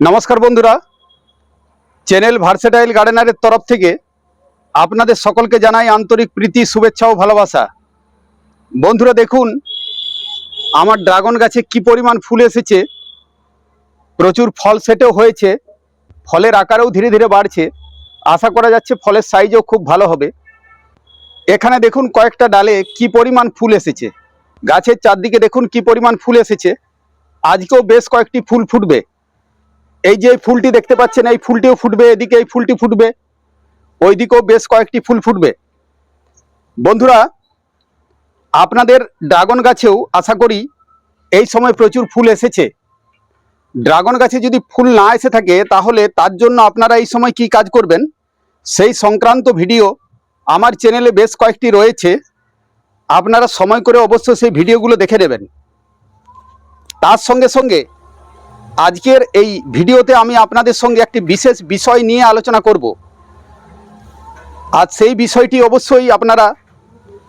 নমস্কার বন্ধুরা। Channel versatile গার্ডেনারের তরফ থেকে আপনাদের সকলকে জানাই আন্তরিক প্রীতি, শুভেচ্ছা ও ভালোবাসা। বন্ধুরা দেখুন, আমার ড্রাগন গাছে কি পরিমাণ ফুল এসেছে, প্রচুর ফল সেটেও হয়েছে, ফলের আকারেও ধীরে ধীরে বাড়ছে। আশা করা যাচ্ছে ফলের সাইজও খুব ভালো হবে। এখানে দেখুন কয়েকটা ডালে কি পরিমাণ ফুল এসেছে। গাছের চারদিকে দেখুন কি পরিমাণ ফুল এসেছে। আজকেও বেশ কয়েকটি ফুল ফুটবে। এই যে ফুলটি দেখতে পাচ্ছেন, এই ফুলটিও ফুটবে, এদিকে এই ফুলটি ফুটবে ওই দিকেও বেশ কয়েকটি ফুল ফুটবে। বন্ধুরা, আপনাদের ড্রাগন গাছেও আশা করি এই সময় প্রচুর ফুল এসেছে। ড্রাগন গাছে যদি ফুল না এসে থাকে, তাহলে তার জন্য আপনারা এই সময় কি কাজ করবেন? সেই সংক্রান্ত ভিডিও আমার চ্যানেলে বেশ কয়েকটি রয়েছে। আপনারা সময় করে অবশ্য সেই ভিডিওগুলো দেখে নেবেন। তার সঙ্গে সঙ্গে আজকের এই ভিডিওতে আমি আপনাদের সঙ্গে একটি বিশেষ বিষয় নিয়ে আলোচনা করব। আর সেই বিষয়টি অবশ্যই আপনারা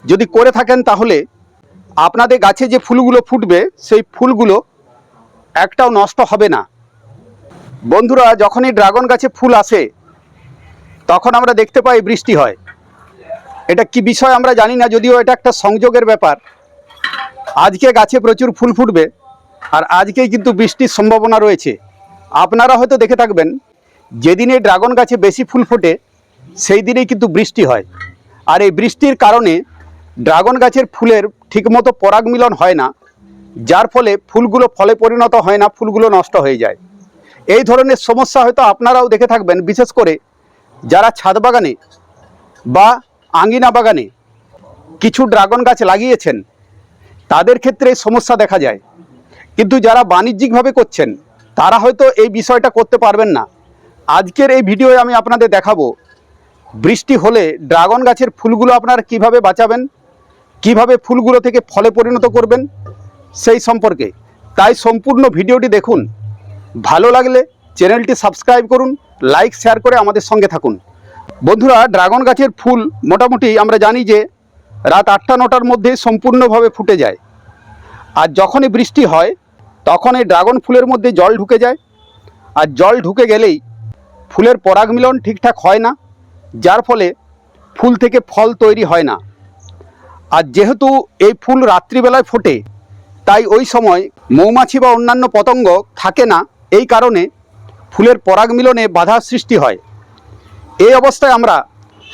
যদি করে থাকেন তাহলে আপনাদের গাছে যে ফুলগুলো ফুটবে, সেই ফুলগুলো একটাও নষ্ট হবে না। বন্ধুরা, যখনই ড্রাগন গাছে ফুল আসে, তখন আমরা দেখতে পাই বৃষ্টি হয়। এটা কি বিষয় আমরা জানি না, যদিও এটা একটা সংযোগের ব্যাপার। আজকে গাছে প্রচুর ফুল ফুটবে। আর আজকেই কিন্তু বৃষ্টির সম্ভাবনা রয়েছে। আপনারা হয়তো দেখে থাকবেন, যেদিনে ড্রাগন গাছে বেশি ফুল ফোটে, সেই দিনেই কিন্তু বৃষ্টি হয়। আর এই বৃষ্টির কারণে ড্রাগন গাছের ফুলের ঠিকমতো পরাগ মিলন হয় না, যার ফলে ফুলগুলো ফলে পরিণত হয় না, ফুলগুলো নষ্ট হয়ে যায়। এই ধরনের সমস্যা হয়তো আপনারাও দেখে থাকবেন, বিশেষ করে যারা ছাদ বাগানে বা আঙ্গিনা বাগানে কিছু ড্রাগন গাছ লাগিয়েছেন, তাদের ক্ষেত্রে সমস্যা দেখা যায়। কিন্তু যারা বাণিজ্যিকভাবে করছেন, তারা হয়তো এই বিষয়টা করতে পারবেন না। আজকের এই ভিডিওয়ে আমি আপনাদের দেখাবো, বৃষ্টি হলে ড্রাগন গাছের ফুলগুলো আপনারা কীভাবে বাঁচাবেন, কীভাবে ফুলগুলো থেকে ফলে পরিণত করবেন, সেই সম্পর্কে। তাই সম্পূর্ণ ভিডিওটি দেখুন। ভালো লাগলে চ্যানেলটি সাবস্ক্রাইব করুন, লাইক, শেয়ার করে আমাদের সঙ্গে থাকুন। বন্ধুরা, ড্রাগন গাছের ফুল মোটামুটি আমরা জানি যে রাত আটটা নটার মধ্যে সম্পূর্ণভাবে ফুটে যায়। আর যখনই বৃষ্টি হয় তখন এই ড্রাগন ফুলের মধ্যে জল ঢুকে যায়। আর জল ঢুকে গেলেই ফুলের পরাগ মিলন ঠিকঠাক হয় না, যার ফলে ফুল থেকে ফল তৈরি হয় না। আর যেহেতু এই ফুল রাত্রিবেলায় ফোটে, তাই ওই সময় মৌমাছি বা অন্যান্য পতঙ্গ থাকে না, এই কারণে ফুলের পরাগ মিলনে বাধার সৃষ্টি হয়। এই অবস্থায় আমরা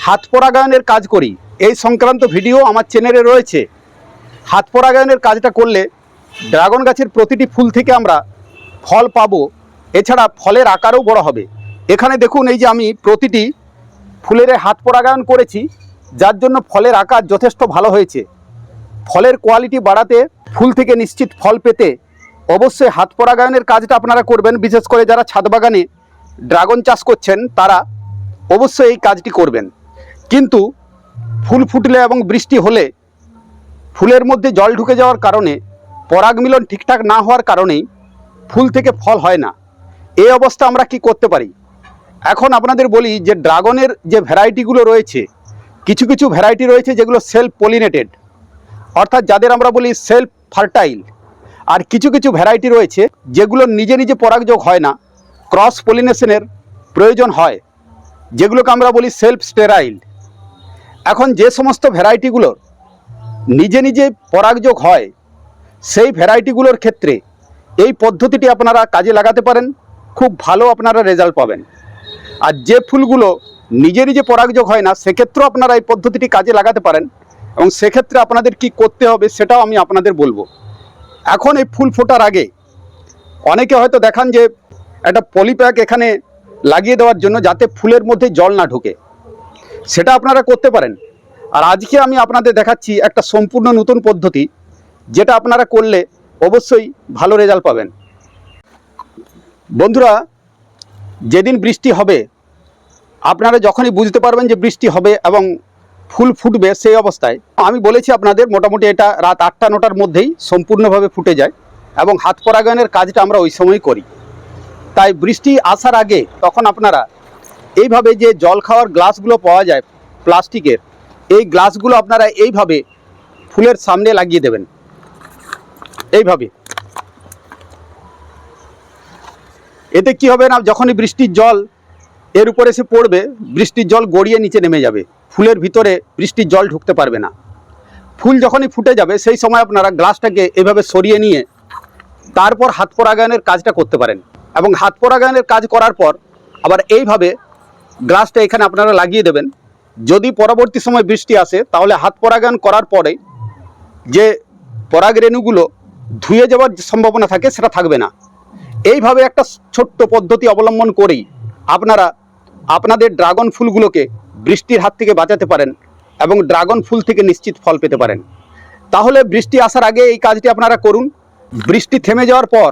হাত পরাগায়নের কাজ করি। এই সংক্রান্ত ভিডিও আমার চ্যানেলে রয়েছে। হাত পরাগায়নের কাজটা করলে ড্রাগন গাছের প্রতিটি ফুল থেকে আমরা ফল পাবো। এছাড়া ফলের আকারও বড় হবে। এখানে দেখুন, এই যে আমি প্রতিটি ফুলের হাত পরাগায়ন করেছি, যার জন্য ফলের আকার যথেষ্ট ভালো হয়েছে। ফলের কোয়ালিটি বাড়াতে, ফুল থেকে নিশ্চিত ফল পেতে অবশ্যই হাত পরাগায়নের কাজটা আপনারা করবেন। বিশেষ করে যারা ছাদ বাগানে ড্রাগন চাষ করছেন, তারা অবশ্যই এই কাজটি করবেন। কিন্তু ফুল ফুটলে এবং বৃষ্টি হলে ফুলের মধ্যে জল ঢুকে যাওয়ার কারণে পরাগ মিলন ঠিকঠাক না হওয়ার কারণেই ফুল থেকে ফল হয় না। এই অবস্থা আমরা কি করতে পারি? এখন আপনাদের বলি যে ড্রাগনের যে ভ্যারাইটিগুলো রয়েছে, কিছু কিছু ভ্যারাইটি রয়েছে যেগুলো সেলফ পলিনেটেড অর্থাৎ যাদের আমরা বলি সেলফ ফার্টাইল আর কিছু কিছু ভ্যারাইটি রয়েছে যেগুলো নিজে নিজে পরাগযোগ হয় না ক্রস পলিনেশনের প্রয়োজন হয়, যেগুলোকে আমরা বলি সেলফ স্টেরাইল এখন যে সমস্ত ভ্যারাইটিগুলোর নিজে নিজে পরাগযোগ হয় সেই ভ্যারাইটিগুলোর ক্ষেত্রে এই পদ্ধতিটি আপনারা কাজে লাগাতে পারেন, খুব ভালো আপনারা রেজাল্ট পাবেন। আর যে ফুলগুলো নিজে নিজে পরাগযোগ হয় না, সেক্ষেত্রেও আপনারা এই পদ্ধতিটি কাজে লাগাতে পারেন এবং সেক্ষেত্রে আপনাদের কি করতে হবে সেটাও আমি আপনাদের বলব। এখন এই ফুল ফোটার আগে অনেকে হয়তো দেখান যে একটা পলিপ্যাক এখানে লাগিয়ে দেওয়ার জন্য যাতে ফুলের মধ্যে জল না ঢোকে। সেটা আপনারা করতে পারেন। আর আজকে আমি আপনাদের দেখাচ্ছি একটা সম্পূর্ণ নতুন পদ্ধতি। যেটা আপনারা করলে অবশ্যই ভালো রেজাল্ট পাবেন। বন্ধুরা, যেদিন বৃষ্টি হবে, আপনারা যখনই বুঝতে পারবেন যে বৃষ্টি হবে এবং ফুল ফুটবে সেই অবস্থায়, আমি বলেছি আপনাদের মোটামুটি এটা রাত আটটা নটার মধ্যেই সম্পূর্ণভাবে ফুটে যায় এবং হাত পরাগায়নের কাজটা আমরা ওই সময় করি। তাই বৃষ্টি আসার আগে তখন আপনারা এইভাবে যে জল খাওয়ার গ্লাসগুলো পাওয়া যায় প্লাস্টিকের, এই গ্লাসগুলো আপনারা এইভাবে ফুলের সামনে লাগিয়ে দেবেন। এইভাবে। এতে কি হবে না, যখনই বৃষ্টির জল, এর উপরে এসে পড়বে, বৃষ্টির জল গড়িয়ে নিচে নেমে যাবে। ফুলের ভিতরে বৃষ্টির জল ঢুকতে পারবে না। ফুল যখনই ফুটে যাবে, সেই সময় আপনারা গ্লাসটাকে এভাবে সরিয়ে নিয়ে তারপর হাত পরাগায়নের কাজটা করতে পারেন। এবং হাত পরাগায়নের কাজ করার পর আবার এইভাবে গ্লাসটা এখানে আপনারা লাগিয়ে দেবেন। যদি পরবর্তী সময় বৃষ্টি আসে, তাহলে হাত পরাগায়ন করার পরে যে পরাগ রেণুগুলো ধুয়ে যাওয়ার সম্ভাবনা থাকে সেটা থাকবে না। এইভাবে একটা ছোট্ট পদ্ধতি অবলম্বন করেই আপনারা, আপনাদের ড্রাগন ফুলগুলোকে বৃষ্টির হাত থেকে বাঁচাতে পারেন এবং ড্রাগন ফুল থেকে নিশ্চিত ফল পেতে পারেন। তাহলে বৃষ্টি আসার আগে এই কাজটি আপনারা করুন। বৃষ্টি থেমে যাওয়ার পর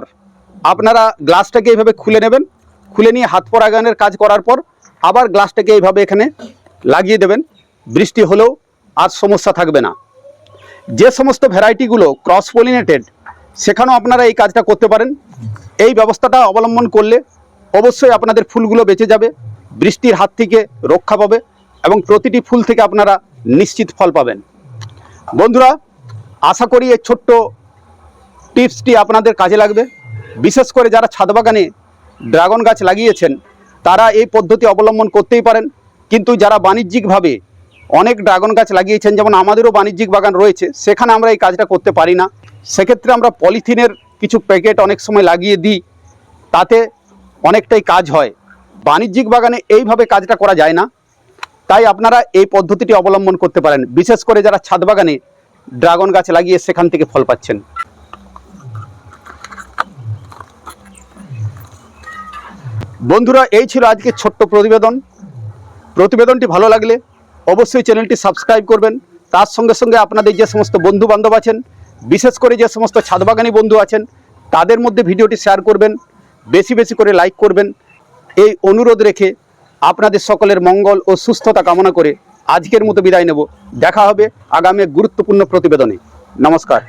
আপনারা গ্লাসটাকে এইভাবে খুলে নেবেন। খুলে নিয়ে হাত পরাগায়নের কাজ করার পর আবার গ্লাসটাকে এইভাবে এখানে লাগিয়ে দেবেন। বৃষ্টি হলেও আর সমস্যা থাকবে না। যে সমস্ত ভ্যারাইটিগুলো ক্রস পলিনেটেড সেখানেও আপনারা এই কাজটা করতে পারেন। এই ব্যবস্থাটা অবলম্বন করলে অবশ্যই আপনাদের ফুলগুলো বেঁচে যাবে, বৃষ্টির হাত থেকে রক্ষা পাবে এবং প্রতিটি ফুল থেকে আপনারা নিশ্চিত ফল পাবেন। বন্ধুরা, আশা করি এই ছোট্ট টিপসটি আপনাদের কাজে লাগবে। বিশেষ করে যারা ছাদ বাগানে ড্রাগন গাছ লাগিয়েছেন, তারা এই পদ্ধতি অবলম্বন করতেই পারেন। কিন্তু যারা বাণিজ্যিকভাবে অনেক ড্রাগন গাছ লাগিয়েছেন, যেমন আমাদেরও বাণিজ্যিক বাগান রয়েছে, সেখানে আমরা এই কাজটা করতে পারি না। সেক্ষেত্রে আমরা পলিথিনের কিছু প্যাকেট অনেক সময় লাগিয়ে দিই, তাতে অনেকটাই কাজ হয়। বাণিজ্যিক বাগানে এইভাবে কাজটা করা যায় না। তাই আপনারা এই পদ্ধতিটি অবলম্বন করতে পারেন। বিশেষ করে যারা ছাদ বাগানে ড্রাগন গাছ লাগিয়ে সেখান থেকে ফল পাচ্ছেন। বন্ধুরা, এই ছিল আজকে ছোট্ট প্রতিবেদন। প্রতিবেদনটি ভালো লাগলে অবশ্যই চ্যানেলটি সাবস্ক্রাইব করবেন। তার সঙ্গে সঙ্গে আপনাদের যে সমস্ত বন্ধু বান্ধব আছেন, বিশেষ করে যে সমস্ত ছাদবাগানি বন্ধু আছেন, তাদের মধ্যে ভিডিওটি শেয়ার করবেন, বেশি বেশি করে লাইক করবেন। এই অনুরোধ রেখে আপনাদের সকলের মঙ্গল ও সুস্থতা কামনা করে আজকের মতো বিদায় নেব। দেখা হবে আগামী গুরুত্বপূর্ণ প্রতিবেদনে। নমস্কার।